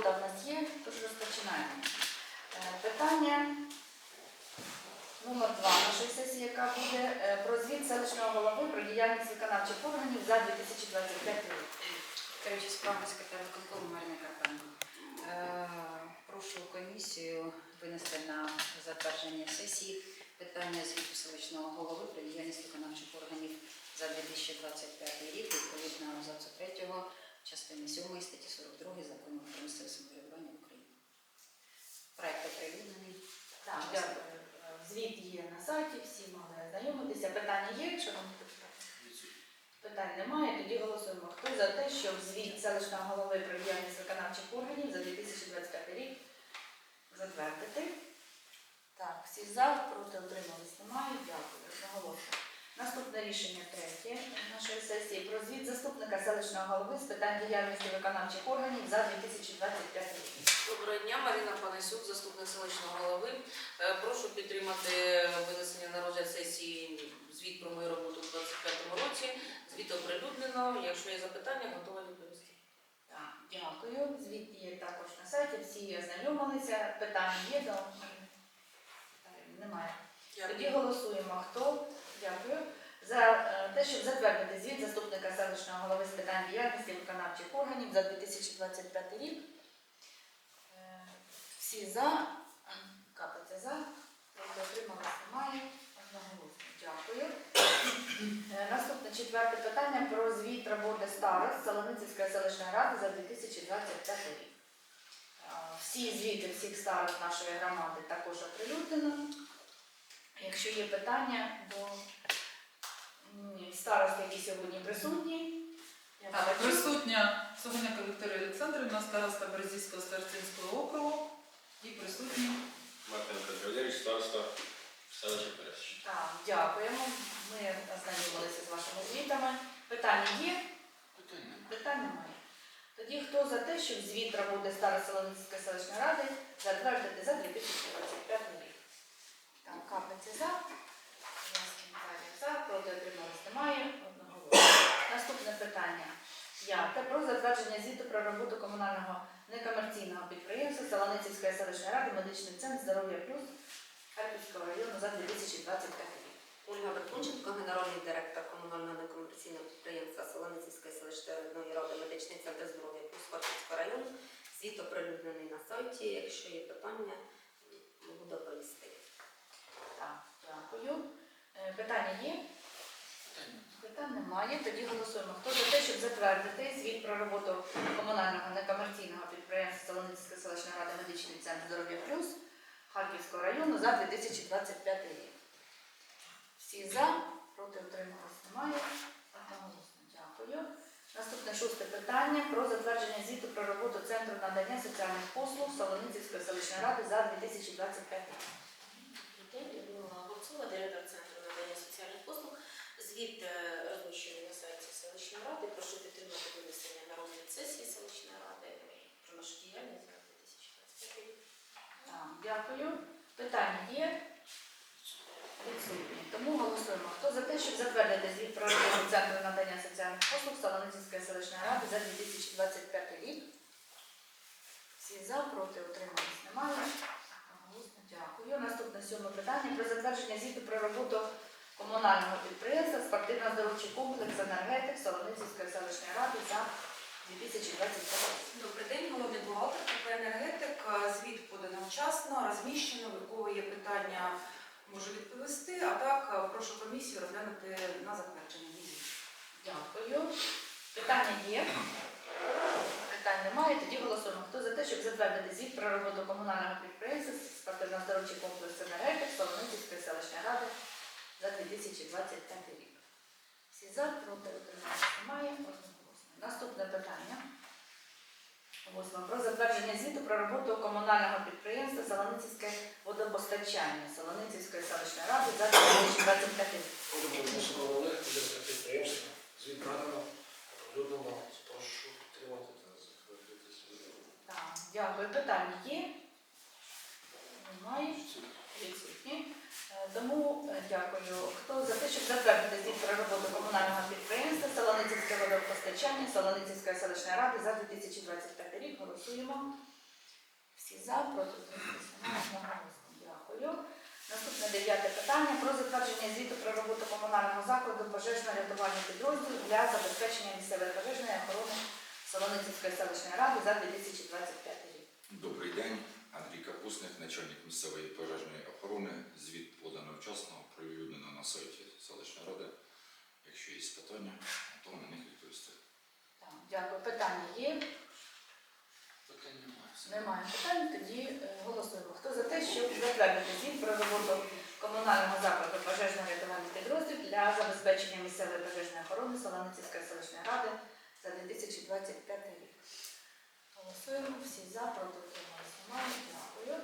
робота в нас є, тож розпочинаємо. Е, Питання номер два нашої сесії, яка буде е, про звіт селищного голови про діяльність виконавчих органів за 2025 рік. Керуючий справами секретар виконкому Марина Карпенко. Е, Прошу комісію винести на затвердження сесії питання звіту селищного голови про діяльність виконавчих органів за 2025 рік відповідно абзацу 3 частини 7 статті 42 закону про місцеве самоврядування України. Проект оприлюднений. Так, дякую. Е, Звіт є на сайті, всі могли ознайомитися. Питання є, шановні депутати? Питань немає, тоді голосуємо. Хто за те, щоб звіт селищного голови про діяльність виконавчих органів за 2025 рік затвердити? Так, всі за, проти утримались немає. Дякую. Наголошую. Рішення третє нашої сесії про звіт заступника селищного голови з питань діяльності виконавчих органів за 2025 рік. Доброго дня, Марина Панасюк, заступник селищного голови. Е, Прошу підтримати винесення на розгляд сесії звіт про мою роботу у 2025 році. Звіт оприлюднено. Якщо є запитання, готова відповісти. Так, дякую. Звіт є також на сайті, всі ознайомилися. Питань є до немає. Тоді голосуємо. Хто? Дякую. За е, те, щоб затвердити звіт заступника селищного голови з питань діяльності виконавчих органів за 2025 рік. Е, Всі за. Капиця за. Проти отрималось немає. Дякую. Е, Наступне четверте питання про звіт роботи старост Солоницької селищної ради за 2025 рік. Всі звіти всіх старост нашої громади також оприлюднено. Якщо є питання до м, старост, які сьогодні присутні, я Так, бачу. присутня Согоняка Вікторія Олександрівна, староста Березівського старостинського округу і присутні Мартинко Джолєвич, староста селища Пересич. Так, дякуємо. Ми ознайомилися з вашими звітами. Питання є? Питань немає. Тоді хто за те, щоб звіт роботи Старої Солоницької селищної ради затвердити за 2025 рік? Так, капниці за. Проти отрималось немає. Одноголосно. Наступне питання. П'яте. Про затвердження звіту про роботу комунального некомерційного підприємства Солоницької селищної ради медичний центр здоров'я плюс Харківського району за 2025 рік. Ольга Беркунченко, генеральний директор комунального некомерційного підприємства Солоницької селищної ради медичний центр здоров'я плюс Харківського району. Звіт оприлюднений на сайті. Якщо є питання, можу доповісти. Так, дякую. Е, Питання є? Немає. Тоді голосуємо. Хто за те, щоб затвердити звіт про роботу комунального некомерційного підприємства Солоницької селищної ради медичний центр здоров'я плюс Харківського району за 2025 рік. Всі за, проти утрималось немає. Дякую. Наступне шосте питання про затвердження звіту про роботу Центру надання соціальних послуг Солоницької селищної ради за 2025 рік. Директор Центру надання соціальних послуг. Звіт е, розміщений на сайті селищної ради. Прошу підтримати винесення на розгляд сесії селищної ради про нашу діяльність за 2025 рік. Дякую. Питання є? Відсутні. Тому голосуємо. Хто за те, щоб затвердити звіт про роботу Центру надання соціальних послуг Солоницької селищної ради за 2025 рік? Всі за, проти, утримались немає. Дякую. Наступне сьоме питання про затвердження звіту про роботу комунального підприємства спортивно-здоровчий комплекс енергетик Солоницької селищної ради за 2025 рік. Добрий день, головний бухгалтер КП «Енергетик». Звіт подано вчасно, розміщено, в кого є питання, можу відповісти. А так, е, прошу комісію розглянути на затвердження. Дякую. Питання є? Питань немає. Тоді голосуємо. Хто за те, щоб затвердити звіт про роботу комунального підприємства спортивно-здоровчий комплекс енергетик Солоницької селищної ради за 2025 рік. Всі за, проти, утримались немає. Одноголосно. Наступне питання. Восьме. Про затвердження звіту про роботу комунального підприємства Солоницьке водопостачання Солоницької селищної ради за 2025 рік. Звіт надано, прошу підтримати та дякую. Питання є? Немає. Відсутні. Е, Тому е, дякую. Хто за те, щоб затвердити звіт про роботу комунального підприємства Солоницьке водопостачання Солоницької селищної ради за 2025 рік? Голосуємо. Всі за, проти. Дякую. Наступне дев'яте питання про затвердження звіту про роботу комунального закладу пожежно-рятувального підрозділу для забезпечення місцевої пожежної охорони Солоницької селищної ради за 2025 рік. Добрий день, Андрій Капусник, начальник місцевої пожежної охорони. Звіт подано вчасно, оприлюднено на сайті селищної ради. Якщо є питання, то на них відповісти. Так, дякую. Питання є? Питань немає. Немає питань, тоді е, голосуємо. Хто за те, щоб затвердити звіт про роботу комунального закладу пожежно-рятувальний підрозділ для забезпечення місцевої пожежної охорони Солоницької селищної ради за 2025 рік? Голосуємо. Всі за, проти утрималися. Немає. Дякую.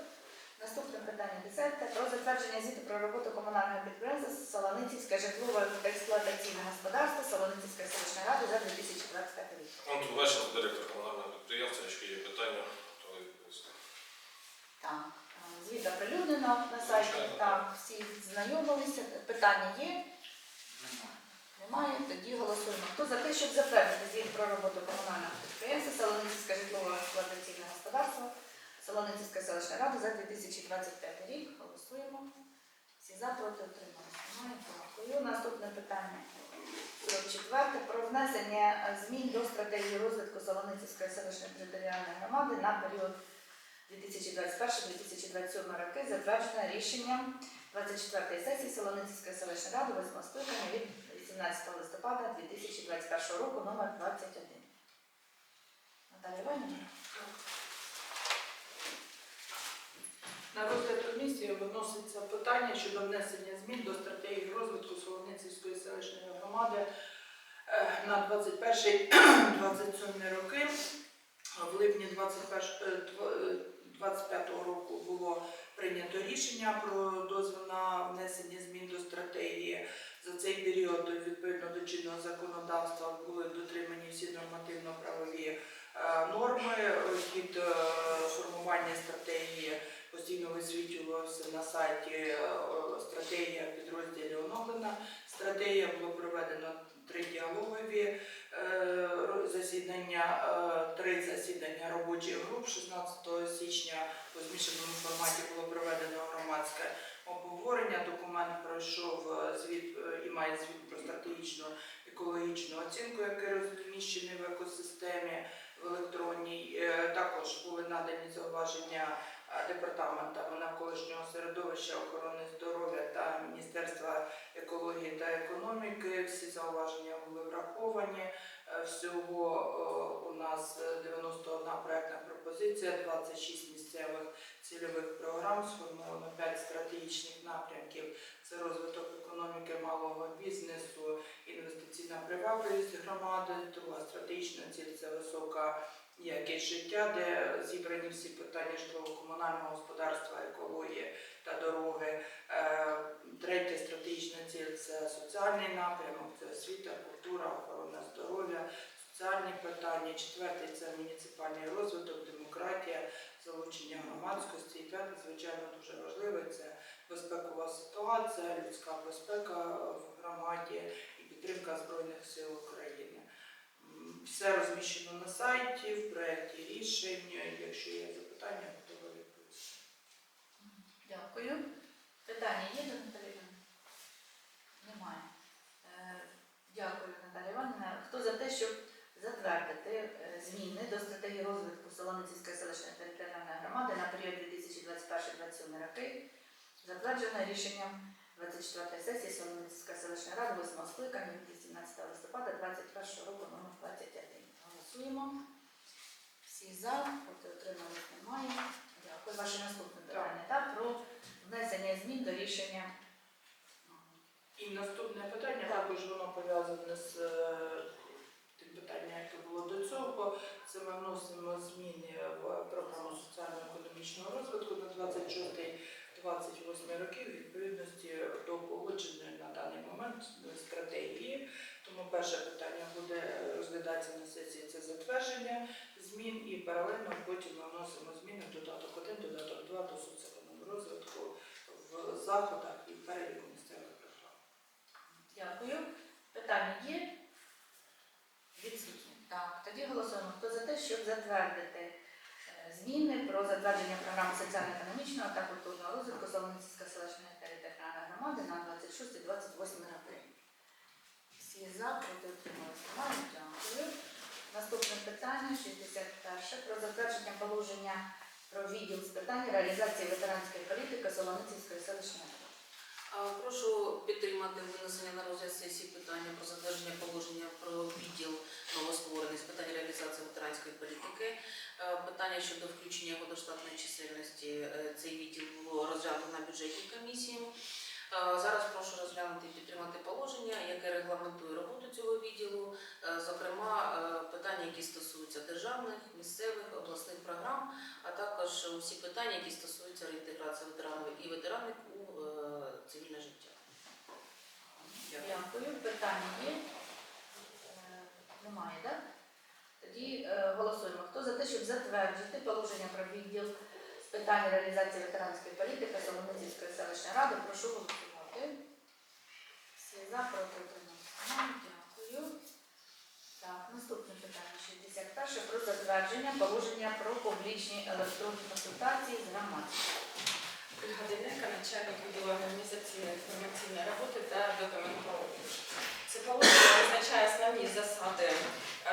Наступне питання 10. Про затвердження звіту про роботу комунального підприємства Солоницьке житлово-експлуатаційне господарство Солоницької селищної ради за 2025 рік. Антон Лещенко, директор комунального підприємства. Якщо є питання, то ви. Так, е, звіт оприлюднено на сайті. Так, всі знайомилися. Питання є? Немає. Тоді голосуємо. Хто за те, щоб затвердити звіт про роботу комунального підприємства Солоницьке житлово-експлуатаційне господарство Солоницької селищної ради за 2025 рік. Голосуємо. Всі за проти отрималися. Немає. Дякую. Наступне питання. 44. Про внесення е, змін до стратегії розвитку Солоницької селищної територіальної громади на період 2021-2027 роки, затверджене рішенням 24-ї сесії Солоницької селищної ради 8 скликання від 18 листопада 2021 року номер 21. Наталія Іванівна? На розгляд комісії виноситься питання щодо внесення змін до стратегії розвитку Солоницької селищної громади е, на 21-27 роки. В липні 2025 року було прийнято рішення про дозвіл на внесення змін до стратегії. За цей період відповідно до чинного законодавства були дотримані всі нормативно-правові е, норми. Від е, формування стратегії постійно висвітлювався на сайті е, стратегія в підрозділі оновлена. Стратегія було проведено три діалогові е, засідання, е, три засідання робочих груп. 16 січня у змішаному форматі було проведено громадське обговорення. Документ пройшов звіт і має звіт про стратегічну екологічну оцінку, який розміщений в екосистемі в електронній. Також були надані зауваження е, департаментами навколишнього середовища, охорони здоров'я та Міністерства екології та економіки. Всі зауваження були враховані. Е, Всього е, у нас е, 91 проектна пропозиція, 26 місцевих цільових програм, сформовано 5 стратегічних напрямків. Це розвиток економіки малого бізнесу, інвестиційна привабливість громади, друга стратегічна ціль це висока якість життя, де зібрані всі питання житлово-комунального господарства, екології та дороги. Е, Третя стратегічна ціль це соціальний напрямок, це освіта, культура, охорона здоров'я, соціальні питання. Четвертий це муніципальний розвиток, демократія, залучення громадськості. І п'яте, звичайно, дуже важливе це безпекова ситуація, людська безпека в громаді і підтримка Збройних сил України. Все розміщено на сайті, в проєкті рішень. Якщо є запитання, готова відповісти. Дякую. Питання є до Наталії Іванівни? Немає. Е, Дякую, Наталія Іванівна. Хто за те, щоб затвердити е, зміни до стратегії розвитку Солоницької селищної територіальної громади на період 2021-2027 роки, затверджено рішенням 24 сесії Солоницької селищної ради 8 скликання 17 листопада 2021 року номер 21. Голосуємо. Всі за, проти отриманих немає. Дякую. Ваше наступне питання та про внесення змін до рішення. І наступне питання також воно пов'язане з е, тим питанням, яке було до цього. Це ми вносимо зміни в програму соціально-економічного розвитку на 26 28 років відповідності до погодженої на даний момент стратегії. Тому перше питання буде розглядатися на сесії це затвердження змін і паралельно потім ми вносимо зміни в додаток 1, додаток 2 до соціального розвитку в заходах і переліку місцевих програм. Дякую. Питання є? Відсутні. Так, тоді голосуємо. Хто за те, щоб затвердити? Зміни про затвердження програми соціально-економічного та культурного розвитку Солоницька селищної територіальної громади на 26-28 роки. Всі за, проти утрималися. Дякую. Наступне питання 61. Про затвердження положення про відділ з питань реалізації ветеранської політики Солоницької селищної Прошу підтримати винесення на розгляд сесії питання про затвердження положення про відділ новостворений з питань реалізації ветеранської політики. Е, Питання щодо включення його до штатної чисельності. е, Цей відділ було розглянуто на бюджетній комісії. Е, Зараз прошу розглянути і підтримати положення, яке регламентує роботу цього відділу, зокрема питання, які стосуються державних, місцевих, обласних програм, а також усі питання, які стосуються реінтеграції ветеранів і ветеранів цивільне життя. Дякую. Питання є? Е, Немає, так? Тоді е, голосуємо. Хто за те, щоб затвердити положення про відділ з питань реалізації ветеранської політики Солоницької селищної ради, прошу голосувати. Всі за, проти. Дякую. Так, наступне питання 61. Про затвердження положення про публічні електронні консультації з громадськістю. Годинника, начальник відділу організаційної інформаційної роботи та документології. Це положення визначає основні засади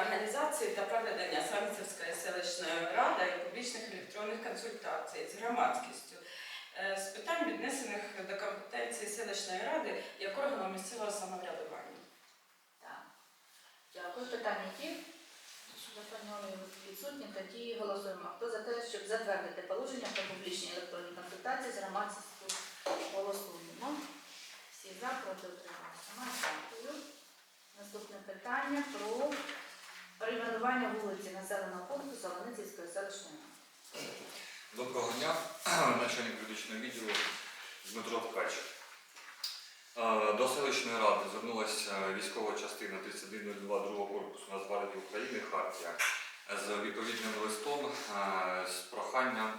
організації та проведення Самцевської селищної ради і публічних електронних консультацій з громадськістю е, з питань, віднесених до компетенції селищної ради як органу місцевого самоврядування. Так. Дякую. Питання? Відсутні. Тоді голосуємо. Хто за те, щоб затвердити положення про публічні електронні консультації з громадськістю? Голосуємо. Всі за, проти утрималися. Дякую. Наступне питання про перейменування вулиці населеного пункту Солоницької селищної. Доброго дня, начальник юридичного відділу Дмитро Ткач. До селищної ради звернулася військова частина 3102 2 корпусу Нацгвардії України Хартія з відповідним листом з проханням,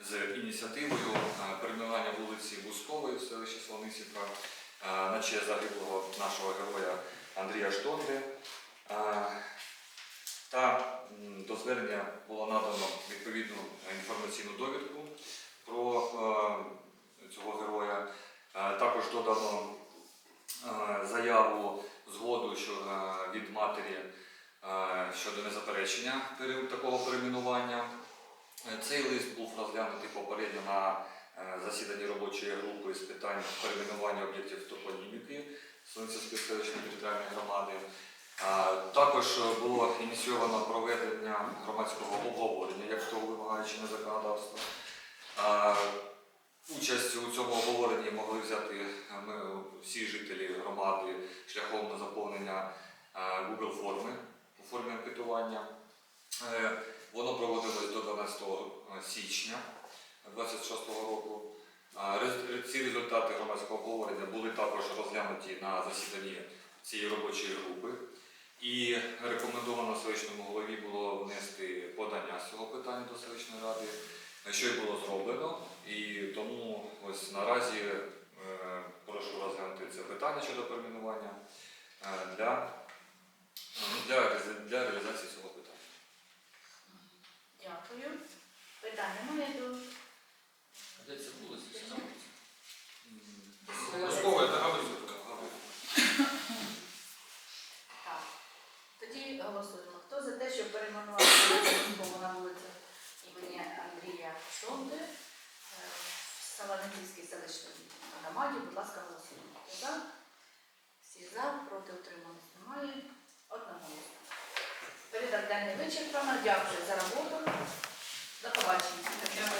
з ініціативою перейменування вулиці Бускової в селищі Слоницівка е, на честь загиблого нашого героя Андрія Штонди. Та до звернення було надано відповідну інформаційну довідку про цього героя. Також додано заяву згоду е, від матері е, щодо незаперечення такого перейменування. Е, Цей лист був розглянутий попередньо на е, засіданні робочої групи з питань перейменування об'єктів топоніміки Солонцівської селищної територіальної громади. Також було ініційовано проведення громадського обговорення, як того вимагає чинне законодавство. Участь у цьому обговоренні могли взяти е, ми, всі жителі громади шляхом на заповнення е, Google форми у формі анкетування. Е, Воно проводилось до 12 січня 2026 року. Ці результати громадського обговорення були також розглянуті на засіданні цієї робочої групи. І рекомендовано селищному голові було внести подання з цього питання до селищної ради, що й було зроблено. І тому ось наразі е, прошу розглянути це питання щодо перейменування е, для, ну, для, для реалізації цього питання. Дякую. Питання немає до Де це вулиця? Бускове та Гаврилівка. Так. Тоді голосуємо. Хто за те, щоб перейменувати вулицю Бускову на вулицю імені Андрія Шонди е, в Саланицькій селищній громаді, будь ласка, голосуємо. За? Всі за, проти утримались немає. Одного. Порядок денний вичерпано. Дякую за роботу. До побачення.